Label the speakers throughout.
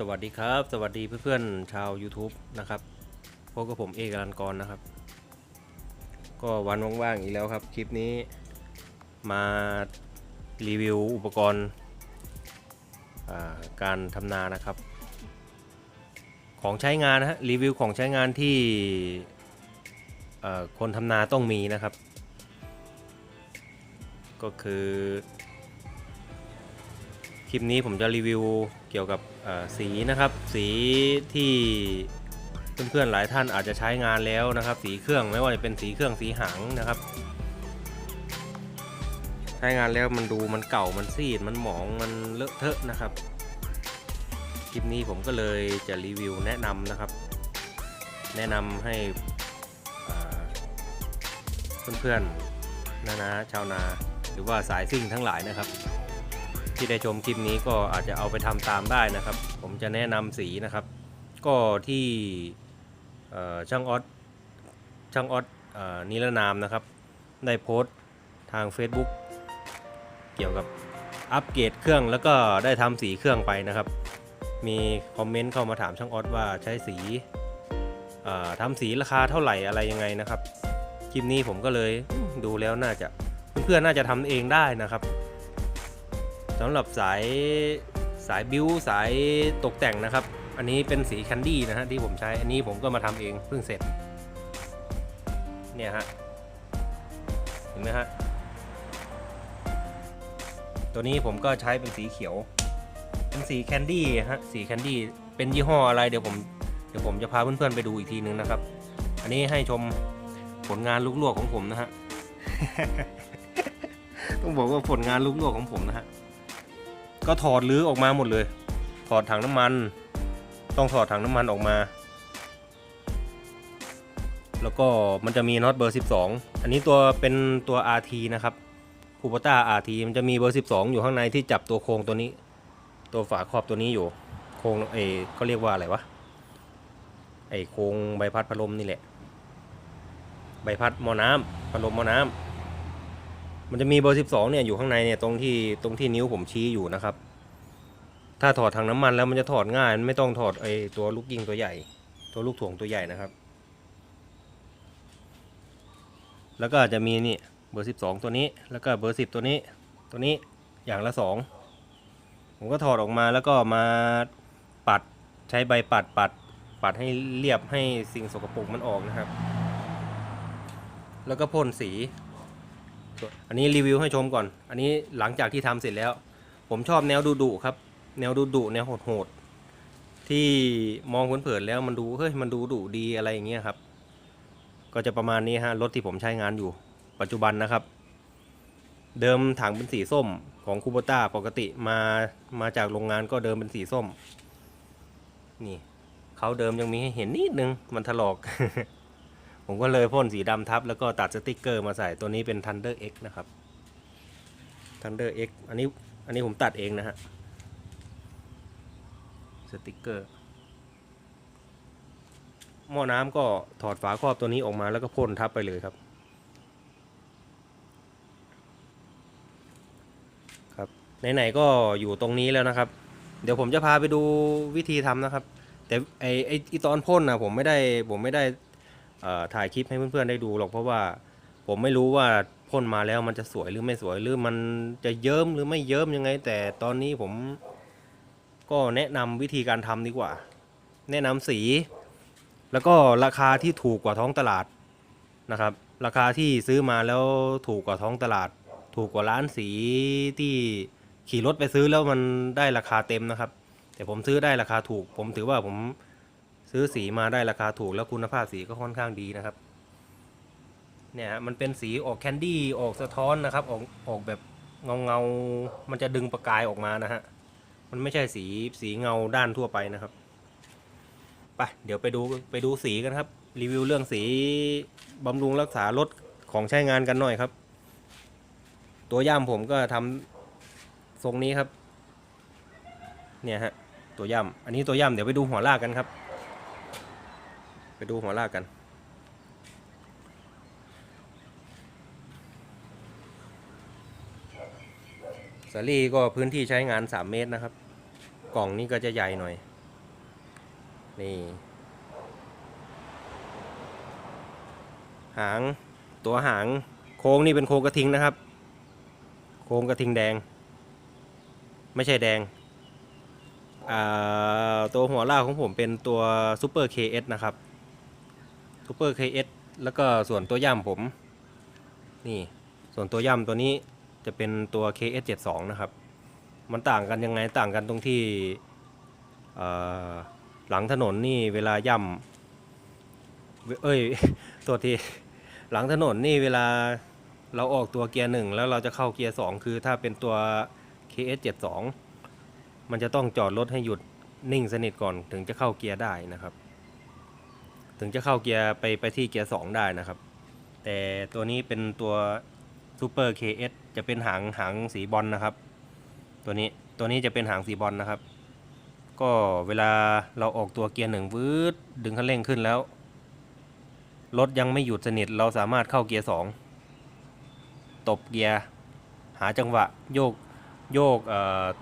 Speaker 1: สวัสดีครับ สวัสดีเพื่อนๆชาว YouTube นะครับพบกับผมเอกรันกรนะครับ ก็วันว่างๆอีกแล้วครับ คลิปนี้มารีวิวอุปกรณ์การทำนานะครับ ของใช้งานนะฮะรีวิวของใช้งานที่คนทำนาต้องมีนะครับ ก็คือ คลิปนี้ผมจะรีวิวเกี่ยวกับ สีนะครับ สีที่เพื่อนๆหลายท่านอาจจะใช้งานแล้วนะครับ สีเครื่องไม่ว่าจะเป็นสีเครื่องสีหางนะครับ ใช้งานแล้วมันดูมันเก่ามันซีดมันหมองมันเลอะเทอะนะครับคลิปนี้ผมก็เลยจะรีวิวแนะนำนะครับ แนะนำให้เพื่อนๆนะนะชาวนา หรือว่าสายซิ่งทั้งหลายนะครับ ที่ได้ชมคลิปนี้ก็อาจจะเอาไปทำตามได้นะครับ ผมจะแนะนำสีนะครับ ก็ที่ช่างออสช่างออสนิรนามนะครับ ได้โพสต์ทาง Facebook เกี่ยวกับอัปเกรดเครื่องแล้วก็ได้ทำสีเครื่องไปนะครับ มีคอมเมนต์เข้ามาถามช่างออสว่าใช้สีทำสีราคาเท่าไหร่อะไรยังไงนะครับ คลิปนี้ผมก็เลยดูแล้วน่าจะเพื่อนๆน่าจะทำเองได้นะครับ สำหรับสายสายบิวสายตกแต่งนะครับ อันนี้เป็นสีแคนดี้นะฮะที่ผมใช้อันนี้ผมก็มาทำเองเพิ่งเสร็จ เนี่ยฮะ เห็นไหมฮะ ตัวนี้ผมก็ใช้เป็นสีเขียว เป็นสีแคนดี้ฮะสีแคนดี้เป็นยี่ห้ออะไรเดี๋ยวผมเดี๋ยวผมจะพาเพื่อนๆไปดูอีกทีนึงนะครับ อันนี้ให้ชมผลงานลูกลวกของผมนะฮะ ต้องบอกว่าผลงานลูกลวกของผมนะฮะ ก็ถอดรื้อออกมาหมดเลย ถอดถังน้ำมัน ต้องถอดถังน้ำมันออกมา แล้วก็มันจะมีน็อตเบอร์ 12 อันนี้ตัวเป็นตัว RT นะครับคูปต้า RT มันจะมีเบอร์ 12 อยู่ข้างในที่จับตัวโครงตัวนี้ ตัวฝาครอบตัวนี้อยู่ โครงเอเขาเรียกว่าอะไรวะไอโครงใบพัดพัดลมนี่แหละ ใบพัดหมอน้ำพัดลมหมอน้ำ มันจะมีเบอร์ 12 เนี่ยอยู่ข้างในเนี่ยตรงที่ตรงที่นิ้วผมชี้อยู่นะครับ ถ้าถอดถังน้ำมันแล้วมันจะถอดง่ายมันไม่ต้องถอดไอตัวลูกยิงตัวใหญ่ ตัวลูกถ่วงตัวใหญ่นะครับ แล้วก็จะมีนี่เบอร์ 12 ตัวนี้ แล้วก็เบอร์ 10 ตัวนี้ ตัวนี้อย่างละ 2 ผมก็ถอดออกมาแล้วก็มาปัดใช้ใบปัดปัดปัดให้เรียบให้สิ่งสกปรกมันออกนะครับ แล้วก็พ่นสี อันนี้รีวิวให้ชมก่อน อันนี้หลังจากที่ทำเสร็จแล้ว ผมชอบแนวดุดุครับ แนวดุดุแนวโหดๆที่มองเผินๆแล้วมันดูเฮ้ยมันดูดุดีอะไรอย่างเงี้ยครับ ก็จะประมาณนี้ฮะรถที่ผมใช้งานอยู่ ปัจจุบันนะครับ เดิมถังเป็นสีส้มของคูโบต้าปกติมามาจากโรงงานก็เดิมเป็นสีส้ม นี่เขาเดิมยังมีให้เห็นนิดนึงมันถลอก ผมก็เลยพ่นสีดำทับ แล้วก็ตัดสติกเกอร์มาใส่ตัวนี้เป็น Thunder X นะครับ Thunder X อันนี้อันนี้ผมตัดเองนะฮะสติกเกอร์หม้อน้ำก็ถอดฝาครอบตัวนี้ออกมาแล้วก็พ่นทับไปเลยครับ ครับไหนๆก็อยู่ตรงนี้แล้วนะครับ เดี๋ยวผมจะพาไปดูวิธีทำนะครับ แต่ไอไอตอนพ่นนะผมไม่ได้ผมไม่ได้ ถ่ายคลิปให้เพื่อนๆได้ดูหรอกเพราะว่าผมไม่รู้ว่าพ่นมาแล้วมันจะสวยหรือไม่สวยหรือมันจะเยิ้มหรือไม่เยิ้มยังไง แต่ตอนนี้ผมก็แนะนำวิธีการทำดีกว่า แนะนำสี แล้วก็ราคาที่ถูกกว่าท้องตลาดนะครับ ราคาที่ซื้อมาแล้วถูกกว่าท้องตลาด ถูกกว่าร้านสีที่ขี่รถไปซื้อแล้วมันได้ราคาเต็มนะครับ แต่ผมซื้อได้ราคาถูก ผมถือว่าผม ซื้อสีมาได้ราคาถูกแล้วคุณภาพสีก็ค่อนข้างดีนะครับ เนี่ยฮะมันเป็นสีออกแคนดี้ออกสะท้อนนะครับ ออกออกแบบเงาเงามันจะดึงประกายออกมานะฮะ มันไม่ใช่สีสีเงาด้านทั่วไปนะครับไปเดี๋ยวไปดูไปดูสีกันครับ รีวิวเรื่องสีบำรุงรักษารถของใช้งานกันหน่อยครับ ตัวย่ามผมก็ทำทรงนี้ครับ เนี่ยฮะตัวย่ำอันนี้ตัวย่ำเดี๋ยวไปดูหัวลากกันครับ ไปดูหัวลากกัน สาลี่ก็พื้นที่ใช้งาน 3 เมตรนะครับ กล่องนี้ก็จะใหญ่หน่อย นี่ หางตัวหางโค้งนี่เป็นโค้งกระทิงนะครับ โค้งกระทิงแดง ไม่ใช่แดงตัวหัวลากของผมเป็นตัวซูเปอร์ KS นะครับ ซูเปอร์ KS แล้วก็ส่วนตัวย่ำผม นี่ส่วนตัวย่ำตัวนี้จะเป็นตัว KS 72 นะครับ มันต่างกันยังไงต่างกันตรงที่หลังถนนนี่เวลาย่ำเวเอ้ยตัวทีหลังถนนนี่เวลาเราออกตัวเกียร์หนึ่งแล้วเราจะเข้าเกียร์สองคือถ้าเป็นตัว KS 72 มันจะต้องจอดรถให้หยุดนิ่งสนิทก่อนถึงจะเข้าเกียร์ได้นะครับ ถึงจะเข้าเกียร์ไปไปที่เกียร์สองได้นะครับ แต่ตัวนี้เป็นตัว Super KS จะเป็นหางหางสีบอลนะครับ ตัวนี้ตัวนี้จะเป็นหางสีบอลนะครับ ก็เวลาเราออกตัวเกียร์หนึ่งวืดดึงคันเร่งขึ้นแล้วรถยังไม่หยุดสนิทเราสามารถเข้าเกียร์สองตบเกียร์หาจังหวะโยกโยก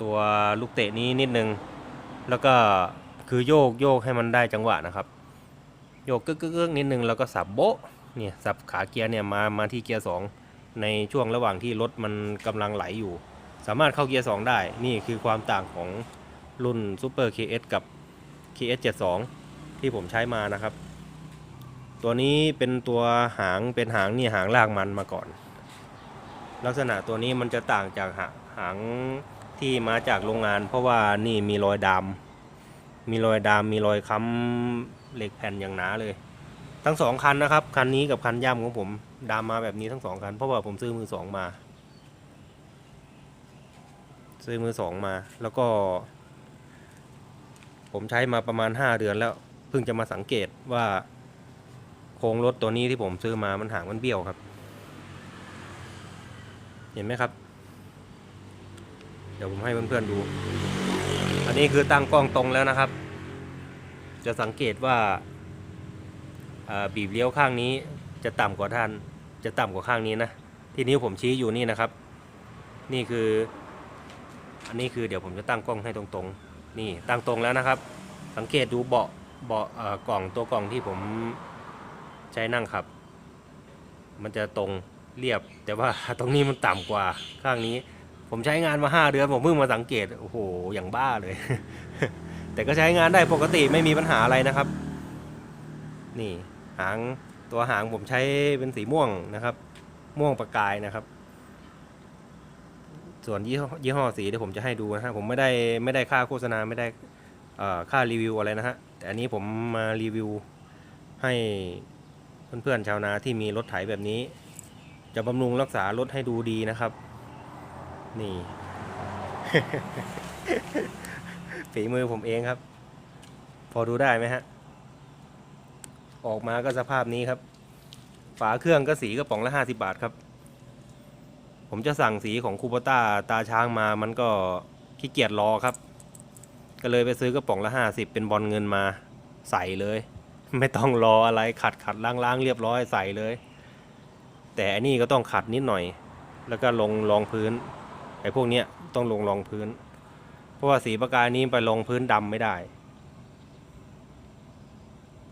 Speaker 1: ตัวลูกเตะนี้นิดนึง แล้วก็คือโยกโยกให้มันได้จังหวะนะครับ โยกกึกกึกนิดนึงแล้วก็สับโบะเนี่ยสับขาเกียร์เนี่ยมามาที่เกียร์สองในช่วงระหว่างที่รถมันกำลังไหลอยู่ สามารถเข้าเกียร์ 2 ได้ นี่คือความต่างของรุ่น Super KS กับ KS 72 ที่ผมใช้มานะครับ ตัวนี้เป็นตัวหางเป็นหางนี่หางลากมันมาก่อน ลักษณะตัวนี้มันจะต่างจากหาหางที่มาจากโรงงาน เพราะว่านี่มีรอยดามมีรอยดามมีรอยค้ำ เหล็กแผ่นอย่างหนาเลย ทั้งสองคันนะครับ คันนี้กับคันย่ำของผมดามมาแบบนี้ทั้งสองคัน เพราะว่าผมซื้อมือสองมา ซื้อมือสองมา แล้วก็ ผมใช้มาประมาณ5เดือนแล้ว เพิ่งจะมาสังเกตว่าโครงรถตัวนี้ที่ผมซื้อมามันหางมันเบี้ยวครับ เห็นไหมครับ เดี๋ยวผมให้เพื่อนๆดู อันนี้คือตั้งกล้องตรงแล้วนะครับ จะสังเกตว่าบีบเลี้ยวข้างนี้จะต่ำกว่าท่านจะต่ำกว่าข้างนี้นะ ที่นิ้วผมชี้อยู่นี่นะครับ นี่คือ อันนี้คือเดี๋ยวผมจะตั้งกล้องให้ตรงๆ นี่ตั้งตรงแล้วนะครับ สังเกตดูเบาะเบาะกล่องตัวกล่องที่ผมใช้นั่งขับ มันจะตรงเรียบ แต่ว่าตรงนี้มันต่ำกว่าข้างนี้ ผมใช้งานมา 5 เดือนผมเพิ่งมาสังเกต โอ้โห อย่างบ้าเลย แต่ก็ใช้งานได้ปกติไม่มีปัญหาอะไรนะครับ นี่หางตัวหางผมใช้เป็นสีม่วงนะครับ ม่วงประกายนะครับ ส่วนยี่ห้อยี่ห้อสีเดี๋ยวผมจะให้ดูนะฮะผมไม่ได้ไม่ได้ค่าโฆษณาไม่ได้ค่ารีวิวอะไรนะฮะแต่อันนี้ผมมารีวิวให้เพื่อนๆชาวนาที่มีรถไถแบบนี้ จะบำรุงรักษารถให้ดูดีนะครับ นี่ ฝีมือผมเองครับ พอดูได้ไหมฮะ ออกมาก็สภาพนี้ครับ ฝาเครื่องก็สีกระป๋องละห้าสิบาทครับ ผมจะสั่งสีของคูปต้าตาช้างมามันก็ขี้เกียจรอครับ ก็เลยไปซื้อกระป๋องละห้าสิบเป็นบอลเงินมาใส่เลย ไม่ต้องรออะไรขัดขัดล้างล้างเรียบร้อยใส่เลย แต่อันนี้ก็ต้องขัดนิดหน่อย แล้วก็ลงรองพื้นไอ้พวกเนี้ยต้องลงรองพื้น เพราะว่าสีประกายนี้ไปลงพื้นดำไม่ได้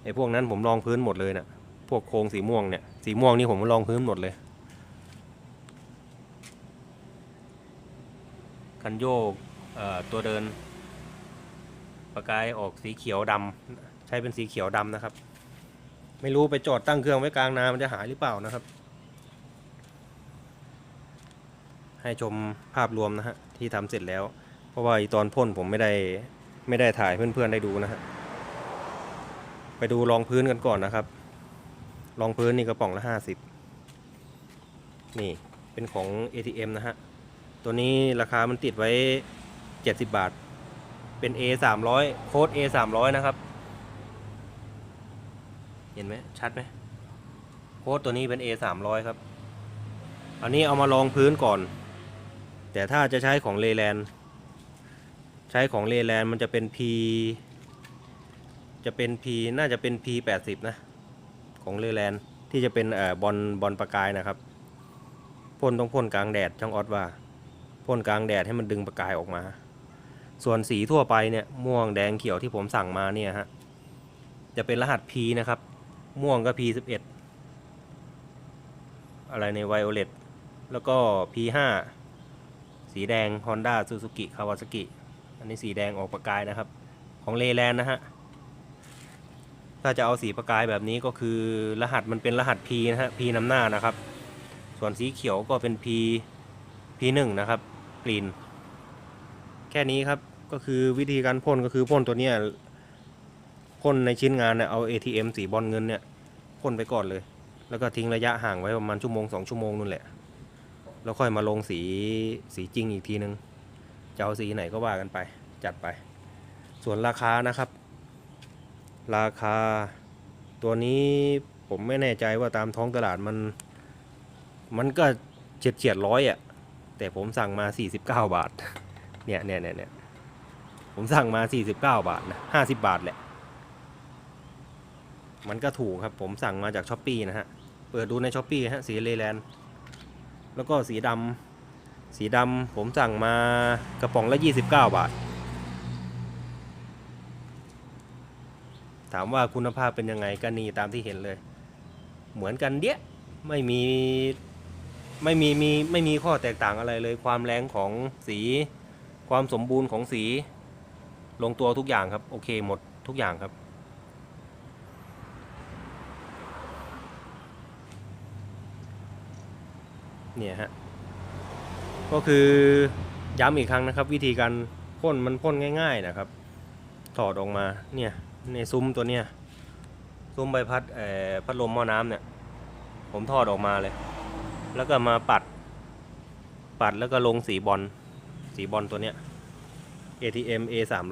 Speaker 1: ไอ้พวกนั้นผมรองพื้นหมดเลยนะ่ะ พวกโครงสีม่วงเนี่ย สีม่วงนี่ผมรองพื้นหมดเลย คันโยกตัวเดิน ประกายออกสีเขียวดำใช้เป็นสีเขียวดำนะครับ ไม่รู้ไปจอดตั้งเครื่องไว้กลางนามันจะหายหรือเปล่านะครับ ให้ชมภาพรวมนะฮะที่ทำเสร็จแล้ว เพราะว่าอีตอนพ่นผมไม่ได้ไม่ได้ถ่ายเพื่อนๆได้ดูนะฮะไปดูรองพื้นกันก่อนนะครับ รองพื้นนี่กระป๋องละห้าสิบนี่เป็นของ ATM นะฮะ ตัวนี้ราคามันติดไว้ 70 บาท เป็น A 300โค้ด A 300นะครับ เห็นไหมชัดไหมโค้ดตัวนี้เป็น A 300ครับ อันนี้เอามาลองพื้นก่อน แต่ถ้าจะใช้ของเลแลน ใช้ของเลแลนมันจะเป็น P จะเป็น P น่าจะเป็น P 80นะของเลแลนที่จะเป็นเอ่อบอลบอลประกายนะครับพ่นต้องพ่นกลางแดดช่างออดว่าพ่นกลางแดดให้มันดึงประกายออกมา ส่วนสีทั่วไปเนี่ยม่วงแดงเขียวที่ผมสั่งมาเนี่ยฮะจะเป็นรหัส P นะครับ ม่วงก็ P11 อะไรในไวโอเลตแล้วก็ P5 สีแดง Honda Suzuki Kawasaki อันนี้สีแดงออกประกายนะครับ ของเลแลนนะฮะ ถ้าจะเอาสีประกายแบบนี้ก็คือรหัสมันเป็นรหัส P นะฮะ P นำหน้านะครับ ส่วนสีเขียวก็เป็น P P1 นะครับกรีนแค่นี้ครับก็คือวิธีการพ่นก็คือพ่นตัวเนี้ยพ่นในชิ้นงานเนี่ยเอา ATM สีบอลเงินเนี่ยพ่นไปก่อนเลย แล้วก็ทิ้งระยะห่างไว้ประมาณชั่วโมงสองชั่วโมงนู่นแหละ แล้วค่อยมาลงสีสีจริงอีกทีนึง จะเอาสีไหนก็ว่ากันไป จัดไป ส่วนราคานะครับ ราคาตัวนี้ผมไม่แน่ใจว่าตามท้องตลาดมัน มันก็เฉียดเฉียดร้อยอะ แต่ผมสั่งมา 49 บาท เนี่ยเนี่ยเนี่ยเนี่ยผมสั่งมา 49 บาทนะ50 บาทแหละ มันก็ถูกครับ ผมสั่งมาจากช้อปปีนะฮะ เปิดดูในช้อปปีฮะ สีเลแลนด์แล้วก็สีดำ สีดำผมสั่งมากระป๋องละ 29 บาท ถามว่าคุณภาพเป็นยังไงก็นี่ตามที่เห็นเลย เหมือนกันเดี้ยไม่มีไม่มีมีไม่มีข้อแตกต่างอะไรเลย ความแรงของสี ความสมบูรณ์ของสี ลงตัวทุกอย่างครับ โอเคหมดทุกอย่างครับ เนี่ยฮะ ก็คือย้ำอีกครั้งนะครับ วิธีการพ่นมันพ่นง่าย ๆนะครับ ถอดออกมาเนี่ยในซุ้มตัวเนี้ยซุ้มใบพัดพัดลมหม้อน้ำเนี่ย ผมถอดออกมาเลย แล้วก็มาปัด ปัดแล้วก็ลงสีบอลสีบอลตัวเนี้ย ATM A 3 0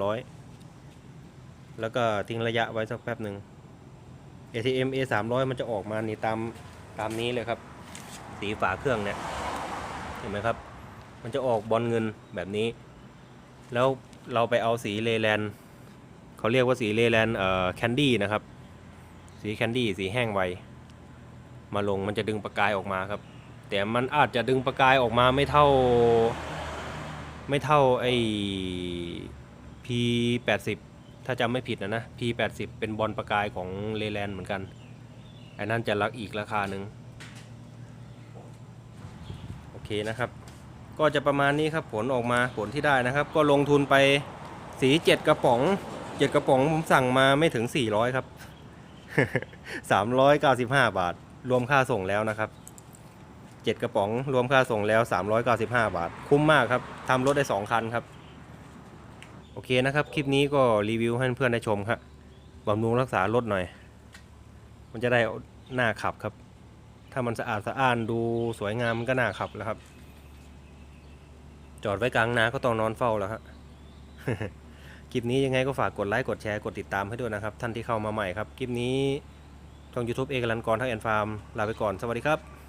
Speaker 1: 0แล้วก็ทิ้งระยะไว้สักแป๊บหนึ่ง ATM A 3 0 0มันจะออกมานี่ตามตามนี้เลยครับ สีฝาเครื่องเนี่ย เห็นไหมครับ มันจะออกบอลเงินแบบนี้ แล้วเราไปเอาสีเลแลนเขาเรียกว่าสีเลแลนเอ่อแคนดี้นะครับ สีแคนดี้สีแห้งไว มาลงมันจะดึงประกายออกมาครับ แต่มันอาจจะดึงประกายออกมาไม่เท่า ไม่เท่าไอ้ P80 ถ้าจำไม่ผิดนะนะ P80 เป็นบอลประกายของเลแลนเหมือนกันไอ้นั่นจะรักอีกราคาหนึ่งโอเคนะครับ ก็จะประมาณนี้ครับผลออกมาผลที่ได้นะครับ ก็ลงทุนไปสี7กระป๋อง7กระป๋องผมสั่งมาไม่ถึง400ครับ395บห้าบาท รวมค่าส่งแล้วนะครับ7กระป๋องรวมค่าส่งแล้ว395บห้าบาท คุ้มมากครับทำรถได้2คันครับ โอเคนะครับ คลิปนี้ก็รีวิวให้เพื่อนได้ชมครับบำรุงรักษารถหน่อย มันจะได้หน้าขับครับ ถ้ามันสะอาดสะอ้านดูสวยงามมันก็น่าขับแล้วครับ จอดไว้กลางนาก็ต้องนอนเฝ้าแล้วฮะคลิปนี้ยังไงก็ฝากกดไลค์กดแชร์กดติดตามให้ด้วยนะครับ ท่านที่เข้ามาใหม่ครับ คลิปนี้ช่อง YouTube เอกลันกรทักแอนฟาร์มลาไปก่อนสวัสดีครับ